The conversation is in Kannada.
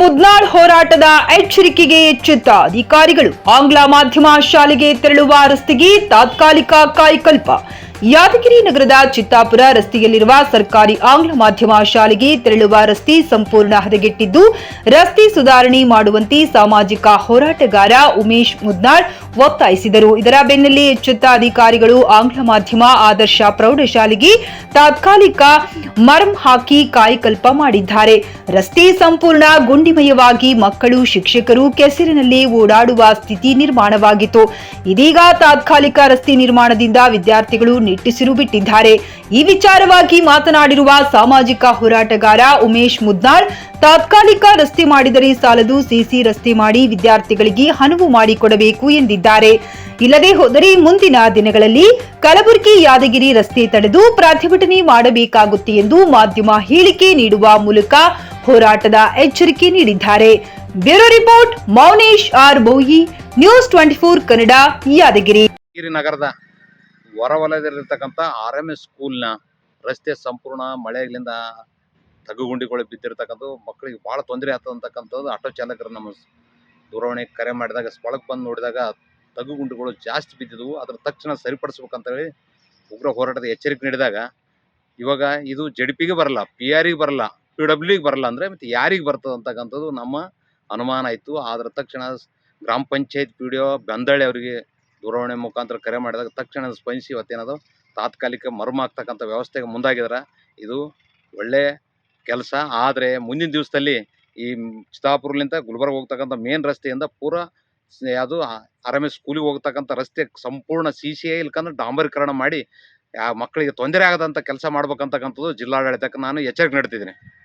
ಮುದ್ನಾಳ್ ಹೋರಾಟದ ಎಚ್ಚರಿಕೆಗೆ ಎಚ್ಚೆತ್ತ ಅಧಿಕಾರಿಗಳು. ಆಂಗ್ಲ ಮಾಧ್ಯಮ ಶಾಲೆಗೆ ತೆರಳುವ ರಸ್ತೆಗೆ ತಾತ್ಕಾಲಿಕ ಕಾಯಕಲ್ಪ ಯಾದಗಿರಿ ನಗರದ ಚಿತ್ತಾಪುರ ರಸ್ತೆಯಲ್ಲಿರುವ ಸರ್ಕಾರಿ ಆಂಗ್ಲ ಮಾಧ್ಯಮ ಶಾಲೆಗೆ ತೆರಳುವ ರಸ್ತೆ ಸಂಪೂರ್ಣ ಹದಗೆಟ್ಟಿದ್ದು, ರಸ್ತೆ ಸುಧಾರಣೆ ಮಾಡುವಂತೆ ಸಾಮಾಜಿಕ ಹೋರಾಟಗಾರ ಉಮೇಶ್ ಮುದ್ನಾಳ್ ಒತ್ತಾಯಿಸಿದರು. ಇದರ ಬೆನ್ನಲ್ಲೇ ಎಚ್ಚೆತ್ತ ಅಧಿಕಾರಿಗಳು ಆಂಗ್ಲ ಮಾಧ್ಯಮ ಆದರ್ಶ ಪ್ರೌಢಶಾಲೆಗೆ ತಾತ್ಕಾಲಿಕ ಮರಂ ಹಾಕಿ ಕಾಯಕಲ್ಪ ಮಾಡಿದ್ದಾರೆ. ರಸ್ತೆ ಸಂಪೂರ್ಣ ಗುಂಡಿಮಯವಾಗಿ ಮಕ್ಕಳು, ಶಿಕ್ಷಕರು ಕೆಸರಿನಲ್ಲಿ ಓಡಾಡುವ ಸ್ಥಿತಿ ನಿರ್ಮಾಣವಾಗಿತ್ತು. ಇದೀಗ ತಾತ್ಕಾಲಿಕ ರಸ್ತೆ ನಿರ್ಮಾಣದಿಂದ ವಿದ್ಯಾರ್ಥಿಗಳು ನಿಟ್ಟುಸಿರು ಬಿಟ್ಟಿದ್ದಾರೆ. ಈ ವಿಚಾರವಾಗಿ ಮಾತನಾಡಿರುವ ಸಾಮಾಜಿಕ ಹೋರಾಟಗಾರ ಉಮೇಶ್ ಮುದ್ನಾಳ್, ತಾತ್ಕಾಲಿಕ ರಸ್ತೆ ಮಾಡಿದರೆ ಸಾಲದು ಸಿಸಿ ರಸ್ತೆ ಮಾಡಿ ವಿದ್ಯಾರ್ಥಿಗಳಿಗೆ ಅನುವು ಮಾಡಿಕೊಡಬೇಕು ಎಂದಿದ್ದಾರೆ. ಇಲ್ಲದೆ ಹೋದರೆ ಮುಂದಿನ ದಿನಗಳಲ್ಲಿ ಕಲಬುರಗಿ ಯಾದಗಿರಿ ರಸ್ತೆ ತಡೆದು ಪ್ರತಿಭಟನೆ ಮಾಡಬೇಕಾಗುತ್ತೆ ಎಂದು ಮಾಧ್ಯಮ ಹೇಳಿಕೆ ನೀಡುವ ಮೂಲಕ ಹೋರಾಟದ ಎಚ್ಚರಿಕೆ ನೀಡಿದ್ದಾರೆ. Bureau report, Maunesh R Boyi news twenty four Kannada, Yadgir. Yadgir ಹೊರವಲಯದಲ್ಲಿರ್ತಕ್ಕಂಥ R M S ಸ್ಕೂಲ್ನ ರಸ್ತೆ ಸಂಪೂರ್ಣ ಮಳೆಗಳಿಂದ ತಗ್ಗುಗುಂಡಿಗಳು ಬಿದ್ದಿರ್ತಕ್ಕಂಥದ್ದು, ಮಕ್ಕಳಿಗೆ ಭಾಳ ತೊಂದರೆ ಆಗ್ತದಂತಕ್ಕಂಥದ್ದು ಆಟೋ ಚಾಲಕರು ನಮ್ಮ ದೂರವಾಣಿಗೆ ಕರೆ ಮಾಡಿದಾಗ, ಸ್ಥಳಕ್ಕೆ ಬಂದು ನೋಡಿದಾಗ ತಗ್ಗುಗುಂಡಿಗಳು ಜಾಸ್ತಿ ಬಿದ್ದಿದ್ವು. ಅದ್ರ ತಕ್ಷಣ ಸರಿಪಡಿಸ್ಬೇಕಂತೇಳಿ ಉಗ್ರ ಹೋರಾಟದ ಎಚ್ಚರಿಕೆ ನೀಡಿದಾಗ, ಇವಾಗ ಇದು ಜಡ್ ಪಿಗೆ ಬರಲ್ಲ, ಪಿ ಆರಿಗೆ ಬರಲ್ಲ, ಪಿ ಡಬ್ಲ್ಯೂಗೆ ಬರಲ್ಲ ಅಂದರೆ ಮತ್ತು ಯಾರಿಗೆ ಬರ್ತದೆ ಅಂತಕ್ಕಂಥದ್ದು ನಮ್ಮ ಅನುಮಾನ ಇತ್ತು. ಆದ್ರ ತಕ್ಷಣ ಗ್ರಾಮ panchayat P D O Bandalli ಅವರಿಗೆ ದೂರವಾಣಿ ಮುಖಾಂತರ ಕರೆ ಮಾಡಿದಾಗ ತಕ್ಷಣ ಸ್ಪಂದಿಸಿ ಇವತ್ತೇನದು ತಾತ್ಕಾಲಿಕ ಮರ್ಮ ಆಗ್ತಕ್ಕಂಥ ವ್ಯವಸ್ಥೆಗೆ ಮುಂದಾಗಿದ್ದಾರೆ ಇದು ಒಳ್ಳೆ ಕೆಲಸ. ಆದರೆ ಮುಂದಿನ ದಿವಸದಲ್ಲಿ ಈ ಚಿತ್ತಾಪುರ್ಲಿಂದ ಗುಲ್ಬರ್ಗ ಹೋಗ್ತಕ್ಕಂಥ ಮೇನ್ ರಸ್ತೆಯಿಂದ ಪೂರ ಯಾವುದು ಆರ್ ಎಂ ಎಸ್ ಸ್ಕೂಲಿಗೆ ಹೋಗ್ತಕ್ಕಂಥ ರಸ್ತೆ ಸಂಪೂರ್ಣ ಸಿ ಸಿ ಐ ಇಲ್ಕಂದ್ರೆ ಡಾಂಬರೀಕರಣ ಮಾಡಿ, ಆ ಮಕ್ಕಳಿಗೆ ತೊಂದರೆ ಆಗದಂಥ ಕೆಲಸ ಮಾಡ್ಬೇಕಂತಕ್ಕಂಥದ್ದು ಜಿಲ್ಲಾಡಳಿತಕ್ಕೆ ನಾನು ಎಚ್ಚರಿಕೆ ನೀಡ್ತಿದ್ದೀನಿ.